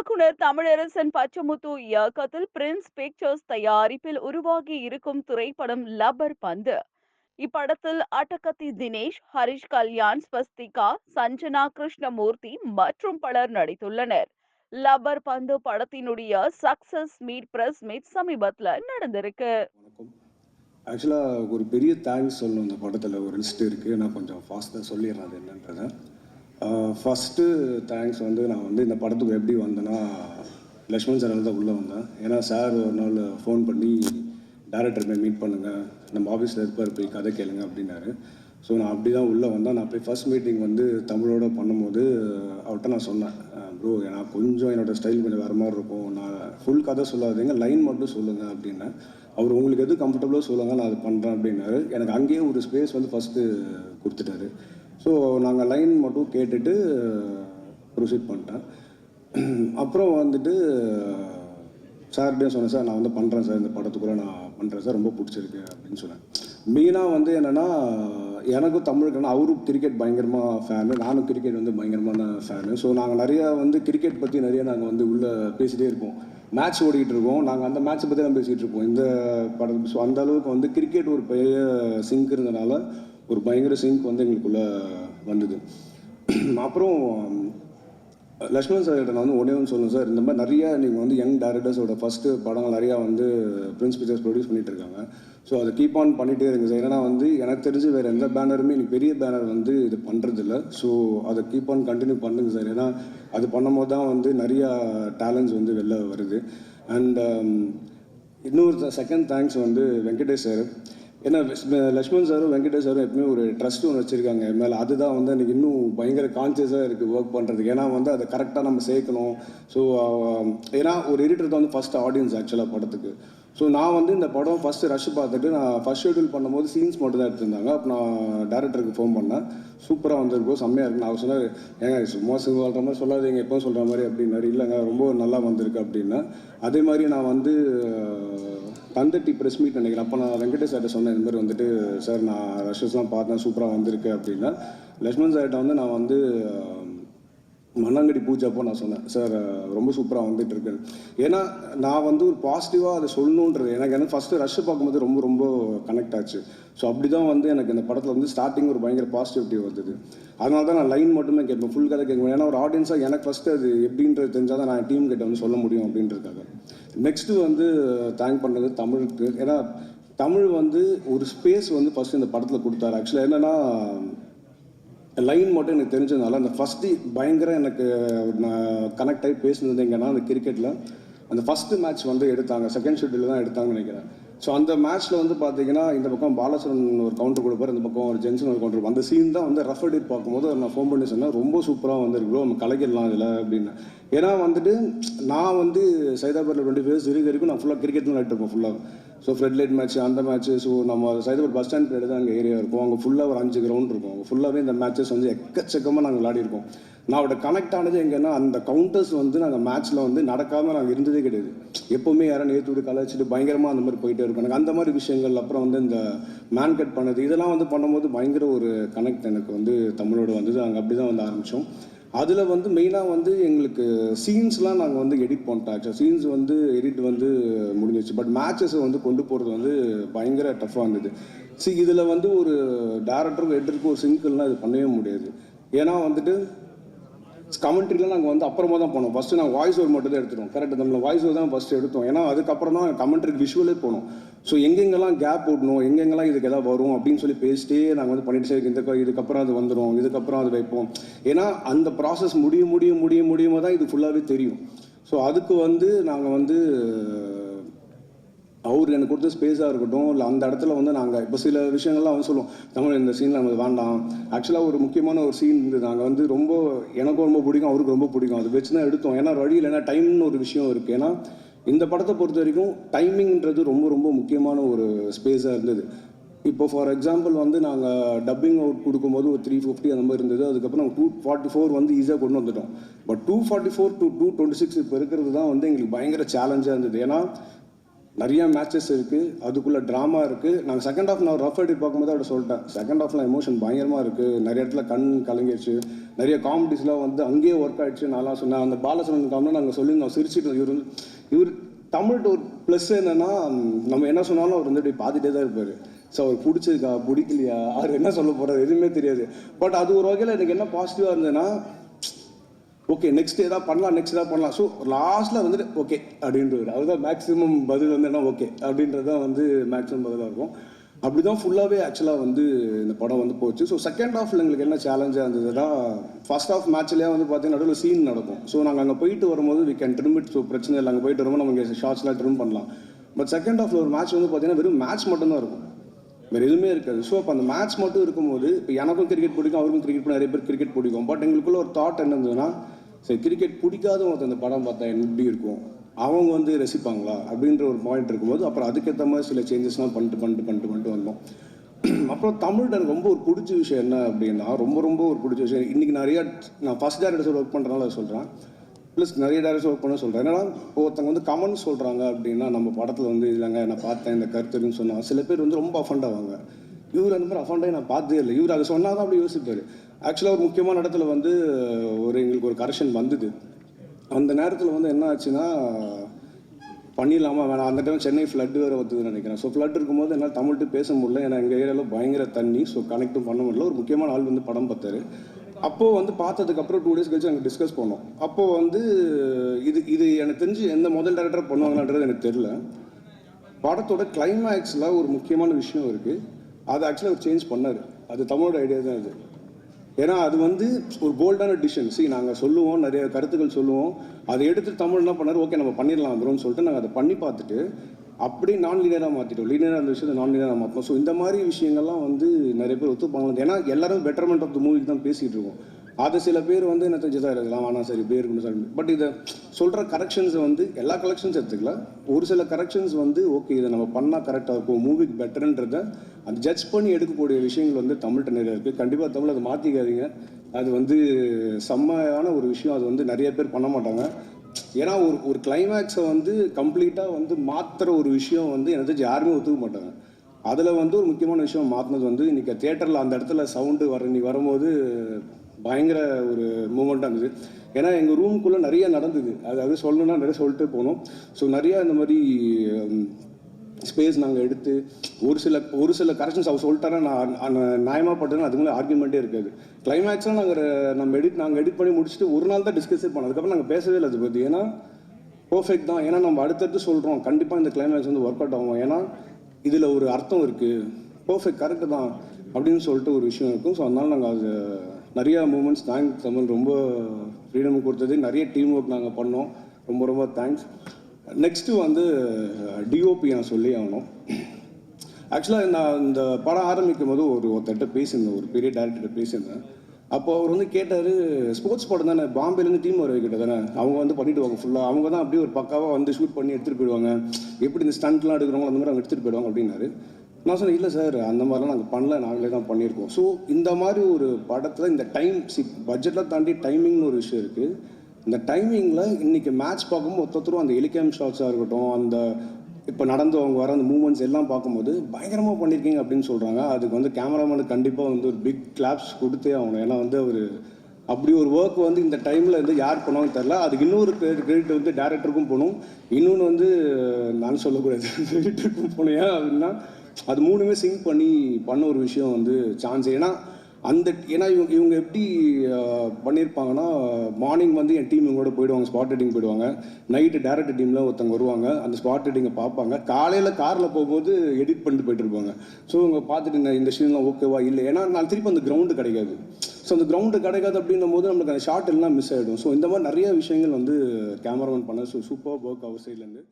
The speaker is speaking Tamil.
இயக்குனர் தமிழரசன் பச்சமுத்து இயக்கத்தில் பிரின்ஸ் பிக்சர்ஸ் தயாரிப்பில் உருவாகி இருக்கும் திரைப்படம் லப்பர் பந்து. இப்படத்தில் அட்டகத்தி தினேஷ் ஹரிஷ் கல்யாண் ஸ்வஸ்திகா சஞ்சனா கிருஷ்ணமூர்த்தி மற்றும் பலர் நடித்துள்ளனர். லப்பர் பந்து படத்தினுடைய சக்சஸ் மீட் பிரஸ் மீட் சமீபத்தில் நடந்திருக்கு. ஆக்சுவலாக ஒரு பெரிய தேங்க்ஸ் சொல்லணும் இந்த படத்தில். ஒரு லிஸ்ட் இருக்குது நான் கொஞ்சம் ஃபாஸ்ட்டாக சொல்லிடுறேன் அது என்னன்றதை. ஃபஸ்ட்டு தேங்க்ஸ் வந்து நான் வந்து இந்த படத்துக்கு எப்படி வந்தேன்னா லக்ஷ்மண் சார் தான் உள்ளே வந்தேன். ஏன்னா சார் ஒரு நாள் ஃபோன் பண்ணி டேரக்டர் போய் மீட் பண்ணுங்கள் நம்ம ஆஃபீஸில் இருப்பார் போய் கதை கேளுங்க அப்படின்னாரு. ஸோ நான் அப்படி தான் உள்ளே வந்தேன். நான் போய் ஃபர்ஸ்ட் மீட்டிங் வந்து தமிழோட பண்ணும்போது அவர்கிட்ட நான் சொன்னேன். ப்ரோ நான் கொஞ்சம் என்னோட ஸ்டைல் கொஞ்சம் வேறு மாதிரி இருக்கும். நான் ஃபுல் கதை சொல்லாதீங்க லைன் மட்டும் சொல்லுங்கள் அப்படின்னேன். அவர் உங்களுக்கு எது கம்ஃபர்டபுளாக சொல்லுங்கள் நான் அது பண்ணுறேன் அப்படின்னாரு. எனக்கு அங்கேயே ஒரு ஸ்பேஸ் வந்து ஃபஸ்ட்டு கொடுத்துட்டாரு. ஸோ நாங்கள் லைன் மட்டும் கேட்டுட்டு ப்ரொசீட் பண்ணிட்டேன். அப்புறம் வந்துட்டு சார்கிட்டே சொன்னேன் சார் நான் வந்து பண்ணுறேன் சார் இந்த படத்துக்குள்ளே நான் பண்ணுறேன் சார் ரொம்ப பிடிச்சிருக்கு அப்படின்னு சொன்னேன். மெயினாக வந்து என்னென்னா எனக்கும் தமிழுக்குன்னா அவரும் கிரிக்கெட் பயங்கரமாக ஃபேனு நானும் கிரிக்கெட் வந்து பயங்கரமான ஃபேனு ஸோ நாங்கள் நிறையா வந்து கிரிக்கெட் பற்றி நிறைய நாங்கள் வந்து உள்ளே பேசிகிட்டே இருப்போம். மேட்ச் ஓடிக்கிட்டு இருக்கோம். நாங்கள் அந்த மேட்ச்சை பற்றி தான் பேசிகிட்டு இருப்போம். இந்த படம் ஸோ அந்த அளவுக்கு வந்து கிரிக்கெட் ஒரு பெரிய சிங்க் இருந்தனால ஒரு பயங்கர சிங்க் வந்து எங்களுக்குள்ளே வந்தது. அப்புறம் லக்ஷ்மண் சார் நான் வந்து ஒன்றே ஒன்று சொல்லணும் சார் இந்த மாதிரி நிறையா நீங்கள் வந்து யங் டேரக்டர்ஸோட ஃபஸ்ட்டு படங்கள் நிறையா வந்து பிரின்ஸ் பிக்சர்ஸ் ப்ரொடியூஸ் பண்ணிட்டு இருக்காங்க. ஸோ அதை கீப் ஆன் பண்ணிகிட்டே இருங்க சார் ஏன்னா வந்து எனக்கு தெரிஞ்சு வேறு எந்த பேனருமே இன்னைக்கு பெரிய பேனர் வந்து இது பண்ணுறதில்ல ஸோ அதை கீப் ஆன் கண்டினியூ பண்ணுங்க சார் ஏன்னா அது பண்ணும்போது தான் வந்து நிறையா டேலண்ட்ஸ் வந்து வெளில வருது. அண்ட் um, இன்னொரு செகண்ட் தேங்க்ஸ் வந்து வெங்கடேஷ் சார் ஏன்னா லக்ஷ்மண் சாரும் வெங்கடேஷ் சாரும் எப்பவுமே ஒரு ட்ரஸ்ட் ஒன்று வச்சுருக்காங்க. மேலே அதுதான் வந்து எனக்கு இன்னும் பயங்கர கான்சியஸாக இருக்குது ஒர்க் பண்ணுறதுக்கு ஏன்னா வந்து அதை கரெக்டாக நம்ம சேர்க்கணும். ஸோ ஏன்னா ஒரு எடிட்டர் தான் வந்து ஃபஸ்ட் ஆடியன்ஸ் ஆக்சுவலாக படத்துக்கு. ஸோ நான் வந்து இந்த படம் ஃபஸ்ட்டு ரஷ் பார்த்துட்டு நான் ஃபஸ்ட் ஷெட்யூல் பண்ணும்போது சீன்ஸ் மட்டும் தான் எடுத்திருந்தாங்க. அப்போ நான் டேரக்டருக்கு ஃபோன் பண்ணேன். சூப்பராக வந்திருக்கும் செம்மையாக இருக்கு நான் சொன்னார் ஏங்க சும்மா சொல்கிற மாதிரி சொல்லாதீங்க. எப்போ சொல்கிற மாதிரி அப்படின்னாரு. இல்லைங்க ரொம்ப நல்லா வந்திருக்கு அப்படின்னா அதே மாதிரி நான் வந்து பந்தட்டி ப்ரெஸ் மீட் நினைக்கிறேன் அப்போ நான் வெங்கடேஷ் சார்ட்ட சொன்னேன் இந்த மாதிரி வந்துட்டு சார் நான் ரஷஸ்லாம் பார்த்தேன் சூப்பராக வந்திருக்கு அப்படின்னா லக்ஷ்மண் சார்கிட்ட வந்து நான் வந்து மண்ணாங்கடி பூஜை அப்போ நான் சொன்னேன் சார் ரொம்ப சூப்பராக வந்துட்டு இருக்கு ஏன்னா நான் வந்து ஒரு பாசிட்டிவாக அதை சொல்லணுன்றது எனக்கு வந்து ஃபஸ்ட்டு ரஷ்ஷை பார்க்கும்போது ரொம்ப ரொம்ப கனெக்ட் ஆச்சு. ஸோ அப்படி தான் வந்து எனக்கு இந்த படத்தில் வந்து ஸ்டார்டிங் ஒரு பயங்கர பாசிட்டிவிட்டி வந்தது. அதனால தான் நான் லைன் மட்டுமே கேட்பேன் ஃபுல் கதை கேட்பேன். ஏன்னா ஒரு ஆடியன்ஸாக எனக்கு ஃபஸ்ட்டு அது எப்படின்றது தெரிஞ்சால் தான் நான் டீம் கிட்ட வந்து சொல்ல முடியும் அப்படின்றதுக்காக. நெக்ஸ்ட்டு வந்து தேங்க் பண்ணுறது தமிழுக்கு. ஏன்னா தமிழ் வந்து ஒரு ஸ்பேஸ் வந்து ஃபஸ்ட்டு இந்த படத்தில் கொடுத்தாரு. ஆக்சுவலாக என்னென்னா லைன் மட்டும் எனக்கு தெரிஞ்சதுனால அந்த ஃபஸ்ட்டு பயங்கர எனக்கு நான் கனெக்ட் ஆகி பேசினது எங்கன்னா அந்த கிரிக்கெட்டில் அந்த ஃபஸ்ட்டு மேட்ச் வந்து எடுத்தாங்க. செகண்ட் ஷெட்யூலில் தான் எடுத்தாங்கன்னு நினைக்கிறேன். ஸோ அந்த மேட்ச்சில் வந்து பார்த்தீங்கன்னா இந்த பக்கம் பாலசரன் ஒரு கவுண்டர் கொடுப்பார் இந்த பக்கம் ஒரு ஜென்சன் ஒரு கவுண்டர் அந்த சீன் தான் வந்து ரஃப் எடிட் பார்க்கும்போது நான் ஃபோன் பண்ணி சொன்னேன் ரொம்ப சூப்பராக வந்துருக்குறோம் நம்ம கலைக்கிடலாம் இதில் அப்படின்னு. ஏன்னா வந்துட்டு நான் வந்து சைதாபாத்தில் டுவெண்ட்டி ஃபேஸ் இருக்கு வரைக்கும் நான் ஃபுல்லாக கிரிக்கெட் தான் இருப்பேன் ஃபுல்லாக ஸோ ஃப்ரெட் லைட் மேட்ச் அந்த மேட்ச்சு ஸோ நம்ம சைதாபாத் பஸ் ஸ்டாண்ட் பின்னாடி தான் அங்கே ஏரியா இருக்கும். அங்கே ஃபுல்லாக ஒரு அஞ்சு கிரவுண்ட் இருக்கும். அங்கே ஃபுல்லாகவே இந்த மேட்சஸ் வந்து எக்கச்சக்கமாக நாங்கள் விளையாடிருக்கோம் நான் அவட கனெக்ட் ஆனது எங்கன்னா அந்த கவுண்டர்ஸ் வந்து நாங்கள் மேட்ச்சில் வந்து நடக்காமல் நாங்கள் இருந்ததே கிடையாது. எப்போவுமே யாரும் நேற்று விட்டு கலாச்சிட்டு பயங்கரமாக அந்த மாதிரி போயிட்டே இருக்கும். எனக்கு அந்த மாதிரி விஷயங்கள் அப்புறம் வந்து இந்த மேன் கட் பண்ணது இதெல்லாம் வந்து பண்ணும்போது பயங்கர ஒரு கனெக்ட் எனக்கு வந்து தமிழோட வந்தது. நாங்கள் அப்படி தான் வந்து ஆரம்பித்தோம் அதில் வந்து மெயினாக வந்து எங்களுக்கு சீன்ஸ்லாம் நாங்கள் வந்து எடிட் பண்ணிட்டோம். ஆக்சுவலாக சீன்ஸ் வந்து எடிட் வந்து முடிஞ்சிச்சு பட் மேட்சஸை வந்து கொண்டு போகிறது வந்து பயங்கர டஃப்பாக இருந்தது. சி இதில் வந்து ஒரு டேரக்டருக்கும் எடிட்டருக்கும் ஒரு சிங்கிள்லாம் இது பண்ணவே முடியாது. ஏன்னா வந்துட்டு கமெண்ட்ரிலாம் நாங்கள் வந்து அப்புறமா தான் போனோம். ஃபஸ்ட்டு நாங்கள் வாய்ஸ் ஓவர் மட்டும் தான் எடுத்துட்டோம். கரெக்ட் நம்மளை வாய்ஸ் ஓவர் தான் ஃபஸ்ட்டு எடுத்தோம். ஏன்னா அதுக்கப்புறம் தான் கமெண்ட்ரிக்கு விஷுவலே போனோம். ஸோ எங்கெங்கெல்லாம் கேப் ஓடணும் எங்கெங்கெல்லாம் இதுக்கு எதாவது வரும் அப்படின்னு சொல்லி பேசிட்டே நாங்கள் வந்து பண்ணிட்டு சரி இந்த இதுக்கப்புறம் அது வந்துடும் இதுக்கப்புறம் அது வைப்போம். ஏன்னா அந்த ப்ராசஸ் முடிய முடிய முடிய முடியுமா தான் இது ஃபுல்லாகவே தெரியும். ஸோ அதுக்கு வந்து நாங்கள் வந்து அவர் எனக்கு கொடுத்த ஸ்பேஸாக இருக்கட்டும் இல்லை அந்த இடத்துல வந்து நாங்கள் இப்போ சில விஷயங்கள்லாம் வந்து சொல்லுவோம். தமிழ் இந்த சீனில் நமக்கு வேண்டாம். ஆக்சுவலாக ஒரு முக்கியமான ஒரு சீன் இருந்தது நாங்கள் வந்து ரொம்ப எனக்கும் ரொம்ப பிடிக்கும் அவருக்கு ரொம்ப பிடிக்கும். அது வச்சு தான் எடுத்தோம். ஏன்னா வழியில் ஏன்னா டைம்னு ஒரு விஷயம் இருக்குது ஏன்னா இந்த படத்தை பொறுத்த வரைக்கும் டைமிங்ன்றது ரொம்ப ரொம்ப முக்கியமான ஒரு ஸ்பேஸாக இருந்தது. இப்போ ஃபார் எக்ஸாம்பிள் வந்து நாங்கள் டப்பிங் அவுட் கொடுக்கும்போது ஒரு த்ரீ ஃபிஃப்டி அந்த மாதிரி இருந்தது. அதுக்கப்புறம் டூ ஃபார்ட்டி ஃபோர் வந்து ஈஸியாக கொண்டு வந்துட்டோம். But two forty four to two twenty six இப்போ இருக்கிறது தான் வந்து எங்களுக்கு பயங்கர சேலஞ்சாக இருந்தது. ஏன்னா நிறைய மேட்சஸ் இருக்குது அதுக்குள்ளே ட்ராமா இருக்குது நாங்கள் செகண்ட் ஹாஃப் நான் ரஃப் எடிட் பார்க்கும்போது அவட சொல்லிட்டேன். செகண்ட் ஹாஃப்ல எமோஷன் பயங்கரமாக இருக்குது நிறைய இடத்துல கண் கலங்கிடுச்சு நிறைய காமெடிஸ்லாம் வந்து அங்கேயே ஒர்க் ஆயிடுச்சு. நான்லாம் சொன்னேன். அந்த பாலசரன் காமெடி நாங்கள் சொல்லியிருந்தோம். சிரிச்சிட்டு இவர் வந்து இவர் தமிழ்கிட்ட ஒரு ப்ளஸ் என்னன்னா நம்ம என்ன சொன்னாலும் அவர் வந்து இப்படி பார்த்துட்டே தான் இருப்பார். ஸோ அவர் பிடிச்சிருக்கா? பிடிக்கலையா? அவர் என்ன சொல்ல போகிறார் எதுவுமே தெரியாது. பட் அது ஒரு வகையில் எனக்கு என்ன பாசிட்டிவாக இருந்ததுன்னா ஓகே நெக்ஸ்ட் ஏதாவது பண்ணலாம் நெக்ஸ்ட் ஏதாவது பண்ணலாம். ஸோ லாஸ்ட்டில் வந்துட்டு ஓகே அப்படின்றது. அதுதான் மேக்ஸிமம் பதில் வந்து என்ன ஓகே அப்படின்றது தான் வந்து மேக்ஸிமம் பதிலாக இருக்கும். அப்படி தான் ஃபுல்லாகவே ஆக்சுவலாக வந்து இந்த படம் வந்து போச்சு. ஸோ செகண்ட் ஹாஃபில் எங்களுக்கு என்ன சேலஞ்சாக இருந்ததுன்னா ஃபர்ஸ்ட் ஆஃப் மேட்ச்லேயே வந்து பார்த்தீங்கன்னா நடுவில் சீன் நடக்கும். ஸோ நாங்கள் அங்கே போயிட்டு வரும்போது we can trim it so பிரச்சனை இல்லை. அங்கே போயிட்டு வரும்போது நம்ம இங்கே ஷார்ட்ஸ்லாம் ட்ரிம் பண்ணலாம். பட் செகண்ட் ஹாஃபில் ஒரு மேட்ச் வந்து பார்த்தீங்கன்னா வெறும் மேட்ச் மட்டும்தான் இருக்கும். வேறு எதுவுமே இருக்காது. ஸோ அப்போ அந்த மேட்ச் மட்டும் இருக்கும்போது இப்போ எனக்கும் கிரிக்கெட் பிடிக்கும் அவருக்கும் கிரிக்கெட் நிறைய பேர் கிரிக்கெட் பிடிக்கும். பட் எங்களுக்குள்ள ஒரு தாட் என்ன இருந்ததுன்னா சரி கிரிக்கெட் பிடிக்காத ஒருத்தன் இந்த படம் பார்த்தா எப்படி இருக்கும்? அவங்க வந்து ரசிப்பாங்களா? அப்படின்ற ஒரு பாயிண்ட் இருக்கும்போது அப்புறம் அதுக்கேற்ற மாதிரி சில சேஞ்சஸ்லாம் பண்ணிட்டு பண்ணிட்டு பண்ணிட்டு பண்ணிட்டு வந்தோம். அப்புறம் தமிழ்ல எனக்கு ரொம்ப ஒரு பிடிச்ச விஷயம் என்ன அப்படின்னா ரொம்ப ரொம்ப ஒரு பிடிச்ச விஷயம். இன்றைக்கி நிறையா நான் ஃபர்ஸ்ட் டேரக்டர்ஸ் ஒர்க் பண்ணுறதுனால சொல்கிறேன் ப்ளஸ் நிறைய டேரக்டர்ஸ் ஒர்க் பண்ண சொல்கிறேன் என்னன்னா இப்போ ஒருத்தவங்க வந்து கமெண்ட் சொல்கிறாங்க அப்படின்னா நம்ம படத்தில் வந்து இல்லைங்க நான் பார்த்தேன் இந்த கருத்துன்னு சொன்னால் சில பேர் வந்து ரொம்ப அஃபண்ட் ஆவாங்க. இவர் அந்த மாதிரி அஃபண்டாகி நான் பார்த்ததே இல்லை. இவர் அதை சொன்னால் தான் அப்படி யோசிப்பார். ஆக்சுவலாக ஒரு முக்கியமான இடத்துல வந்து ஒரு எங்களுக்கு ஒரு கரெக்ஷன் வந்தது. அந்த நேரத்தில் வந்து என்ன ஆச்சுன்னா பண்ணிடலாமா வேணாம். அந்த டைம் சென்னை ஃப்ளட் வேறு வந்ததுன்னு நினைக்கிறேன். ஸோ ஃப்ளட் இருக்கும்போது என்னால் தமிழ்ட்டு பேச முடியல. ஏன்னா எங்கள் ஏரியாவில் பயங்கர தண்ணி. ஸோ கனெக்டும் பண்ண முடியல. ஒரு முக்கியமான ஆள் வந்து படம் பார்த்தாரு. அப்போது வந்து பார்த்ததுக்கப்புறம் டூ டேஸ் கழிச்சு நாங்கள் டிஸ்கஸ் பண்ணோம். அப்போது வந்து இது இது எனக்கு தெரிஞ்சு எந்த முதல் டேரக்டர் பண்ணுவாங்கன்றது எனக்கு தெரில படத்தோட கிளைமேக்ஸில் ஒரு முக்கியமான விஷயம் இருக்குது அதை ஆக்சுவலாக அவர் சேஞ்ச் பண்ணார். அது தமிழோட ஐடியா தான் அது ஏன்னா அது வந்து ஒரு போல்டான டிசிஷன் சி நாங்கள் சொல்லுவோம் நிறைய கருத்துக்கள் சொல்லுவோம். அதை எடுத்து தமிழ் என்ன பண்ணார்? ஓகே நம்ம பண்ணிடலாம் ப்ரோன்னு சொல்லிட்டு நாங்கள் அதை பண்ணி பார்த்துட்டு அப்படியே நான் லீனராக மாற்றிட்டோம் லீனராக அந்த விஷயத்தை நான் லீனியராக மாற்றோம் ஸோ இந்த மாதிரி விஷயங்கள்லாம் வந்து நிறைய பேர் ஒத்துப்பாங்க ஏன்னா எல்லாரும் பெட்டர்மெண்ட் ஆஃப் த மூவிக்கு தான் பேசிகிட்டு இருக்கோம். அது சில பேர் வந்து என்ன தெரிஞ்சதா இருக்கலாம். ஆனால் சரி பேர் இருக்குன்னு சார் பட் இதை சொல்கிற கரெக்ஷன்ஸை வந்து எல்லா கலெக்ஷன்ஸ் எடுத்துக்கல ஒரு சில கரெக்ஷன்ஸ் வந்து ஓகே இதை நம்ம பண்ணால் கரெக்டாக இருக்கும். மூவிக்கு பெட்டர்ன்றத அது ஜட்ஜ் பண்ணி எடுக்கக்கூடிய விஷயங்கள் வந்து தமிழ்கிட்ட நிறைய இருக்குது கண்டிப்பாக தமிழ் அதை மாற்றிக்காதீங்க அது வந்து செம்மையான ஒரு விஷயம். அது வந்து நிறைய பேர் பண்ண மாட்டாங்க. ஏன்னா ஒரு ஒரு கிளைமேக்ஸை வந்து கம்ப்ளீட்டாக வந்து மாற்றுற ஒரு விஷயம் வந்து எனக்கு தெரிஞ்சு யாருமே ஒத்துக்க மாட்டாங்க. அதில் வந்து ஒரு முக்கியமான விஷயம் மாற்றினது வந்து இன்றைக்கி தேட்டரில் அந்த இடத்துல சவுண்டு வர நீ வரும்போது பயங்கர ஒரு மூமெண்ட்டாக இருந்தது. ஏன்னா எங்கள் ரூமுக்குள்ளே நிறைய நடந்தது. அதாவது சொல்லணும்னா நிறைய சொல்லிட்டு போனோம். ஸோ நிறையா இந்த மாதிரி ஸ்பேஸ் நாங்கள் எடுத்து ஒரு சில ஒரு சில கரெக்ஷன்ஸ் அவர் சொல்லிட்டாரா நான் அந்த நியாயமாக பட்டதுன்னு அதுக்குள்ளே ஆர்குமெண்ட்டே இருக்காது. கிளைமேக்ஸாக நாங்கள் நம்ம எடிட் நாங்கள் எடிட் பண்ணி முடிச்சுட்டு ஒரு நாள் தான் டிஸ்கஸே பண்ணோம். அதுக்கப்புறம் நாங்கள் பேசவே இல்லை அது பற்றி ஏன்னா பர்ஃபெக்ட் தான். ஏன்னா நம்ம அடுத்தடுத்து சொல்கிறோம் கண்டிப்பாக இந்த கிளைமேக்ஸ் வந்து ஒர்க் அவுட் ஆகும். ஏன்னா இதில் ஒரு அர்த்தம் இருக்குது பர்ஃபெக்ட் கரெக்டு தான். அப்படின்னு சொல்லிட்டு ஒரு விஷயம் இருக்கும். ஸோ அதனால நாங்கள் அது நிறையா மூமெண்ட்ஸ் தேங்க்ஸ் தமிழ் ரொம்ப ஃப்ரீடம் கொடுத்தது. நிறைய டீம் ஒர்க் நாங்கள் பண்ணோம். ரொம்ப ரொம்ப தேங்க்ஸ் நெக்ஸ்ட்டு வந்து டிஓபி நான் சொல்லி ஆகணும். ஆக்சுவலாக நான் இந்த படம் ஆரம்பிக்கும் போது ஒரு ஒருத்தர்கிட்ட பேசியிருந்தேன். ஒரு பெரிய டேரக்டர்கிட்ட பேசியிருந்தேன். அப்போ அவர் வந்து கேட்டார் ஸ்போர்ட்ஸ் படம் தானே? பாம்பேலேருந்து டீம் வர வைக்கிட்ட தானே? அவங்க வந்து பண்ணிவிடுவாங்க ஃபுல்லாக அவங்க தான் அப்படியே ஒரு பக்காவாக வந்து ஷூட் பண்ணி எடுத்துகிட்டு போயிடுவாங்க. எப்படி இந்த ஸ்டண்ட்லாம் எடுக்கிறவங்க அந்த மாதிரி அவங்க எடுத்துகிட்டு போயிடுவாங்க அப்படின்னாரு. நான் சொன்னேன் இல்லை சார் அந்த மாதிரிலாம் நாங்கள் பண்ணல. நாங்களே தான் பண்ணியிருக்கோம். ஸோ இந்த மாதிரி ஒரு படத்தில் இந்த டைம் சி பட்ஜெட்டில் தாண்டி டைமிங்னு ஒரு விஷயம் இருக்குது இந்த டைமிங்கில் இன்றைக்கி மேட்ச் பார்க்கும்போது ஒருத்தரும் அந்த எலிகேம் ஷாட்ஸாக இருக்கட்டும் அந்த இப்போ நடந்து அவங்க வர அந்த மூமெண்ட்ஸ் எல்லாம் பார்க்கும்போது பயங்கரமாக பண்ணியிருக்கீங்க அப்படின்னு சொல்கிறாங்க அதுக்கு வந்து கேமராமேனுக்கு கண்டிப்பாக வந்து ஒரு பிக் கிளாப்ஸ் கொடுத்தே ஆகணும். ஏன்னா வந்து அவர் அப்படி ஒரு ஒர்க் வந்து இந்த டைமில் வந்து யார் பண்ணுவாங்க தெரில அதுக்கு இன்னொரு கிரெடிட் வந்து டேரக்டருக்கும் போகணும். இன்னொன்று வந்து நான் சொல்லக்கூடாது. எடிட்டருக்கும் போனேன் ஏன் அப்படின்னா அது மூணுமே சிங்க் பண்ணி பண்ண ஒரு விஷயம் வந்து சான்ஸ் ஏன்னா அந்த ஏன்னா இவங்க இவங்க எப்படி பண்ணியிருப்பாங்கன்னா மார்னிங் வந்து என் டீம் இவங்களோட போயிடுவாங்க ஸ்பாட் ரைட்டிங் போயிடுவாங்க. நைட்டு டேரக்டர் டீமில் ஒருத்தவங்க வருவாங்க அந்த ஸ்பாட் எடிட்டிங்கை பார்ப்பாங்க. காலையில் காரில் போகும்போது எடிட் பண்ணிட்டு போயிட்டு இருப்பாங்க. ஸோ இவங்க பார்த்துட்டு இந்த இந்த சீன்லாம் ஓகேவா இல்லை ஏன்னா நான் திருப்பி அந்த கிரவுண்டு கிடைக்காது. ஸோ அந்த கிரவுண்டு கிடைக்காது அப்படின்னும் போது நம்மளுக்கு அந்த ஷார்ட் எல்லாம் மிஸ் ஆகிடும் ஸோ இந்த மாதிரி நிறைய விஷயங்கள் வந்து கேமராமேன் பண்ண ஸோ சூப்பர் ஒர்க் அவர் சைட்லேருந்து